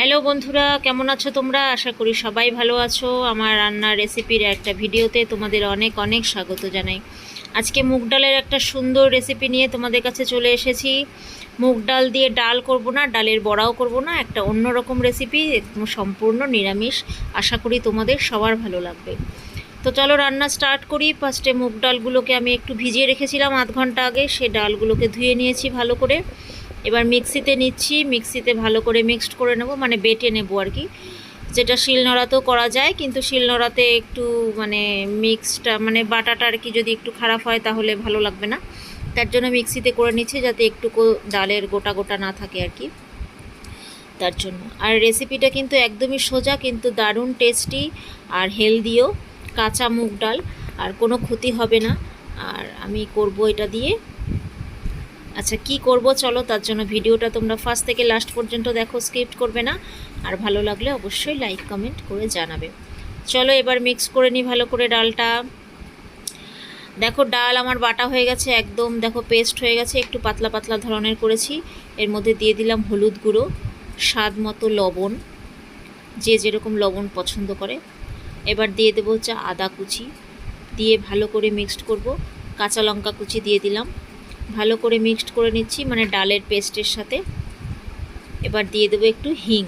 Hello বন্ধুরা, কেমন আছো তোমরা? আশা করি সবাই ভালো আছো। আমার রান্নার রেসিপির একটা ভিডিওতে তোমাদের অনেক অনেক স্বাগত জানাই। আজকে মুগ ডালের একটা সুন্দর রেসিপি নিয়ে তোমাদের কাছে চলে এসেছি। মুগ ডাল দিয়ে ডাল করব না, ডালের বড়াও করব না, একটা অন্যরকম রেসিপি একদম সম্পূর্ণ নিরামিষ। আশা করি তোমাদের সবার ভালো লাগবে। তো চলো রান্না স্টার্ট করি। ফার্স্টে মুগ ডালগুলোকে আমি একটু ভিজিয়ে রেখেছিলাম আধ ঘণ্টা আগে। সে ডালগুলোকে ধুয়ে নিয়েছি ভালো করে। এবার মিক্সিতে নিচ্ছি, মিক্সিতে ভালো করে মিক্সড করে নেব মানে বেটে নেব আর কি। যেটা শিলনোড়াতেও করা যায়, কিন্তু শিলনোড়াতে একটু মানে মিক্সটা মানে বাটাটা আর কি যদি একটু খারাপ হয় তাহলে ভালো লাগবে না। তার জন্য মিক্সিতে করে নিচ্ছি যাতে একটুকু ডালের গোটা গোটা না থাকে আর কি। তার জন্য। আর রেসিপিটা কিন্তু একদমই সোজা, কিন্তু দারুণ টেস্টি আর হেলদিও। কাঁচা মুগ ডাল, আর কোনো ক্ষতি হবে না। আর আমি করব এটা দিয়ে। আচ্ছা কি করব? চলো, তার জন্য ভিডিওটা তোমরা ফার্স্ট থেকে লাস্ট পর্যন্ত দেখো স্কিপ করবে না। আর ভালো লাগলে অবশ্যই লাইক কমেন্ট করে জানাবে। চলো, এবার মিক্স করে নিই ভালো করে ডালটা। দেখো, ডাল আমার বাটা হয়ে গেছে, একদম দেখো পেস্ট হয়ে গেছে, একটু পাতলা পাতলা ধরনের করেছি। এর মধ্যে দিয়ে দিলাম হলুদ গুঁড়ো, স্বাদ মতো লবণ, যে যেরকম লবণ পছন্দ করে। এবার দিয়ে দেবো হচ্ছে আদা কুচি। দিয়ে ভালো করে মিক্সড করব। কাঁচা লঙ্কা কুচি দিয়ে দিলাম। ভালো করে মিক্সড করে নিচ্ছি মানে ডালের পেস্টের সাথে। এবার দিয়ে দেবো একটু হিং,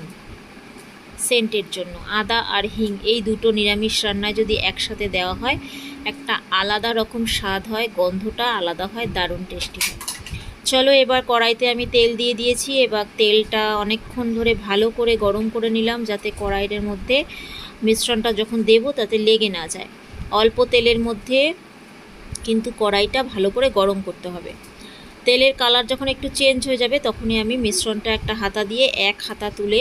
সেন্টের জন্য। আদা আর হিং, এই দুটো নিরামিষ রান্নায় যদি একসাথে দেওয়া হয়, একটা আলাদা রকম স্বাদ হয়, গন্ধটা আলাদা হয়, দারুণ টেস্টি হয়। চলো এবার কড়াইতে আমি তেল দিয়ে দিয়েছি, এবার তেলটা অনেকক্ষণ ধরে ভালো করে গরম করে নিলাম, যাতে কড়াইয়ের মধ্যে মিশ্রণটা যখন দেব, তাতে লেগে না যায়। অল্প তেলের মধ্যে কিন্তু কড়াইটা ভালো করে গরম করতে হবে। তেলের কালার যখন একটু চেঞ্জ হয়ে যাবে তখনই আমি মিশ্রণটা একটা হাতা দিয়ে এক হাতা তুলে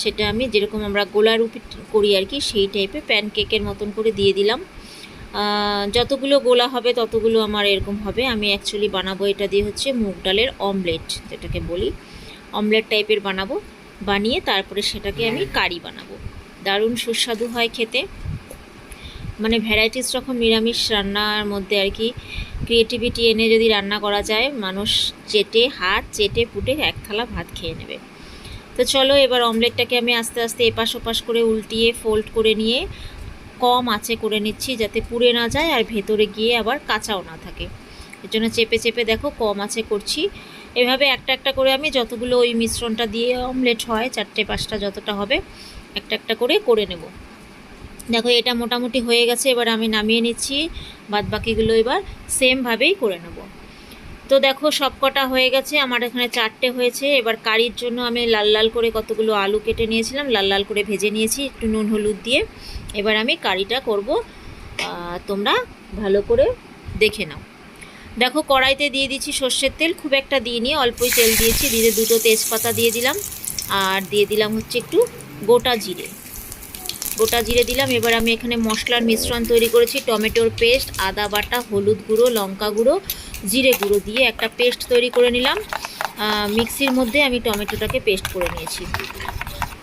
সেটা আমি যেরকম আমরা গোলা রুটি করি আর কি সেই টাইপের প্যানকেকের মতন করে দিয়ে দিলাম। যতগুলো গোলা হবে ততগুলো আমার এরকম হবে। আমি অ্যাকচুয়ালি বানাবো এটা দিয়ে হচ্ছে মুগ ডালের অমলেট যেটাকে বলি। অমলেট টাইপের বানাবো বানিয়ে তারপরে সেটাকে আমি কারি বানাবো। দারুণ সুস্বাদু হয় খেতে। মানে ভ্যারাইটিস রকম নিরামিষ রান্নার মধ্যে আর কি ক্রিয়েটিভিটি এনে যদি রান্না করা যায়, মানুষ চেটে হাত চেটে পুটে এক থালা ভাত খেয়ে নেবে। তো চলো এবার অমলেটটাকে আমি আস্তে আস্তে এপাশ ওপাশ করে উল্টিয়ে ফোল্ড করে নিয়ে কম আঁচে করে নিচ্ছি যাতে পুড়ে না যায় আর ভেতরে গিয়ে আবার কাঁচাও না থাকে। এর জন্য চেপে চেপে দেখো কম আঁচে করছি। এভাবে একটা একটা করে আমি যতগুলো ওই মিশ্রণটা দিয়ে অমলেট হয়, চারটে পাঁচটা যতটা হবে, একটা একটা করে করে নেব। দেখো, এটা মোটামুটি হয়ে গেছে, এবার আমি নামিয়ে নিচ্ছি। বাদ বাকিগুলো এবার সেমভাবেই করে নেব। তো দেখো, সব কটা হয়ে গেছে, আমার এখানে চারটে হয়েছে। এবার কারির জন্য আমি লাল লাল করে কতগুলো আলু কেটে নিয়েছিলাম, লাল লাল করে ভেজে নিয়েছি, একটু নুন হলুদ দিয়ে। এবার আমি কারিটা করব তোমরা ভালো করে দেখে নাও। দেখো, কড়াইতে দিয়ে দিচ্ছি সর্ষের তেল, খুব একটা দিইনি, অল্পই তেল দিয়েছি, দিয়ে দুটো তেজপাতা দিয়ে দিলাম। আর দিয়ে দিলাম হচ্ছে একটু গোটা জিরে। গোটা জিরে দিলাম। এবার আমি এখানে মশলার মিশ্রণ তৈরি করেছি। টমেটোর পেস্ট, আদা বাটা, হলুদ গুঁড়ো, লঙ্কা গুঁড়ো, জিরে গুঁড়ো দিয়ে একটা পেস্ট তৈরি করে নিলাম। মিক্সির মধ্যে আমি টমেটোটাকে পেস্ট করে নিয়েছি।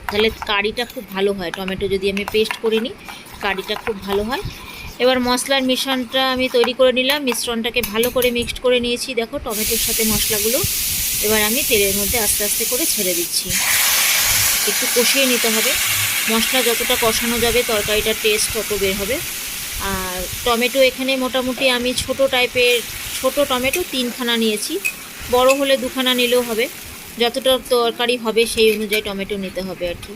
তাহলে কারিটা খুব ভালো হয়। টমেটো যদি আমি পেস্ট করে নিই কারিটা খুব ভালো হয়। এবার মশলার মিশ্রণটা আমি তৈরি করে নিলাম। মিশ্রণটাকে ভালো করে মিক্সড করে নিয়েছি। দেখো, টমেটোর সাথে মশলাগুলো। এবার আমি তেলের মধ্যে আস্তে আস্তে করে ছেড়ে দিচ্ছি। একটু কষিয়ে নিতে হবে। মশলা যতটা কষানো যাবে তরকারিটার টেস্ট তত বের হবে। আর টমেটো এখানে মোটামুটি আমি ছোট টাইপের, ছোট টমেটো তিনখানা নিয়েছি। বড় হলে দুখানা নিলেও হবে। যতটা তরকারি হবে সেই অনুযায়ী টমেটো নিতে হবে আর কি।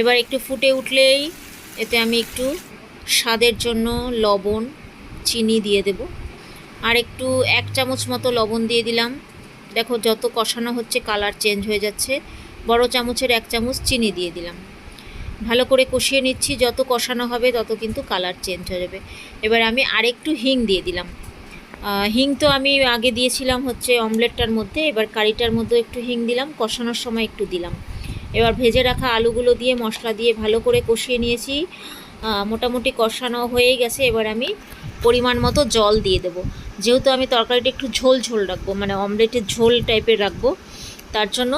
এবার একটু ফুটে উঠলেই এতে আমি একটু স্বাদের জন্য লবণ, চিনি দিয়ে দেব। আর একটু এক চামচ মতো লবণ দিয়ে দিলাম। দেখো যত কষানো হচ্ছে কালার চেঞ্জ হয়ে যাচ্ছে। বড় চামচের এক চামচ চিনি দিয়ে দিলাম। ভালো করে কষিয়ে নিচ্ছি, যত কষানো হবে তত কিন্তু কালার চেঞ্জ হয়ে যাবে। এবার আমি আরেকটু হিং দিয়ে দিলাম। হিং তো আমি আগে দিয়েছিলাম হচ্ছে অমলেটটার মধ্যে, এবার কারিটার মধ্যে একটু হিং দিলাম, কষানোর সময় একটু দিলাম। এবার ভেজে রাখা আলুগুলো দিয়ে মশলা দিয়ে ভালো করে কষিয়ে নিয়েছি। মোটামুটি কষানো হয়ে গেছে, এবার আমি পরিমাণ মতো জল দিয়ে দেবো। যেহেতু আমি তরকারিটা একটু ঝোল ঝোল রাখব মানে অমলেটের ঝোল টাইপের রাখব, তার জন্য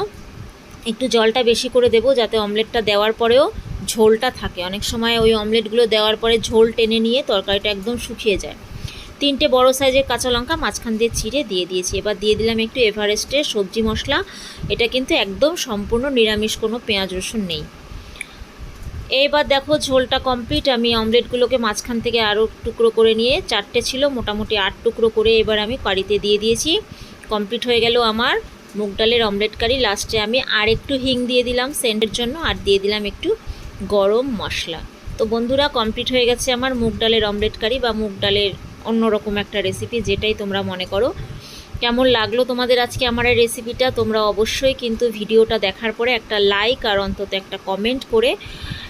একটু জলটা বেশি করে দেবো, যাতে অমলেটটা দেওয়ার পরেও ঝোলটা থাকে। অনেক সময় ওই অমলেটগুলো দেওয়ার পরে ঝোল টেনে নিয়ে তরকারিটা একদম শুকিয়ে যায়। তিনটে বড় সাইজের কাঁচা লঙ্কা মাঝখান দিয়ে ছিঁড়ে দিয়ে দিয়েছি। এবার দিয়ে দিলাম একটু এভারেস্টের সবজি মশলা। এটা কিন্তু একদম সম্পূর্ণ নিরামিষ, কোনো পেঁয়াজ রসুন নেই। এবার দেখো ঝোলটা কমপ্লিট। আমি অমলেটগুলোকে মাঝখান থেকে আরও টুকরো করে নিয়ে, চারটে ছিল, মোটামুটি আট টুকরো করে এবার আমি কারিতে দিয়ে দিয়েছি। কমপ্লিট হয়ে গেল আমার মুগ ডালের অমলেট কারি। লাস্টে আমি আর একটু হিং দিয়ে দিলাম সেন্টের জন্য, আর দিয়ে দিলাম একটু গরম মশলা। তো বন্ধুরা কমপ্লিট হয়ে গেছে আমার মুগ ডালের অমলেট কারি বা মুগ ডালের অন্যরকম একটা রেসিপি যেটাই তোমরা মনে করো। কেমন লাগল তোমাদের আজকে আমার এই রেসিপিটা তোমরা অবশ্যই কিন্তু ভিডিওটা দেখার পরে একটা লাইক আর অন্তত একটা কমেন্ট করে,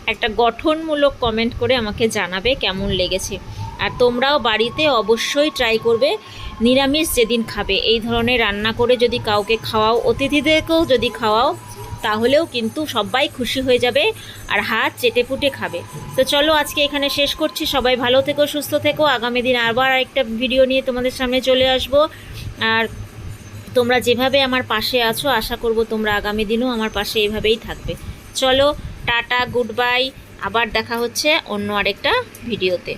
একটা গঠনমূলক কমেন্ট করে আমাকে জানাবে কেমন লেগেছে। আর তোমরাও বাড়িতে অবশ্যই ট্রাই করবে, নিরামিষ যেদিন খাবে। এই ধরনের রান্না করে যদি কাউকে খাওয়াও, অতিথিদেরকেও যদি খাওয়াও তাহলেও কিন্তু সবাই খুশি হয়ে যাবে আর হাত চেটে পুটে খাবে। তো চলো আজকে এখানে শেষ করছি। সবাই ভালো থেকো, সুস্থ থেকো। আগামী দিন আবার একটা ভিডিও নিয়ে তোমাদের সামনে চলে আসব। আর তোমরা যেভাবে আমার পাশে আছো, আশা করব তোমরা আগামী দিনও আমার পাশে এইভাবেই থাকবে। চলো, টাটা, গুড বাই। আবার দেখা হচ্ছে অন্য আরেকটা ভিডিওতে।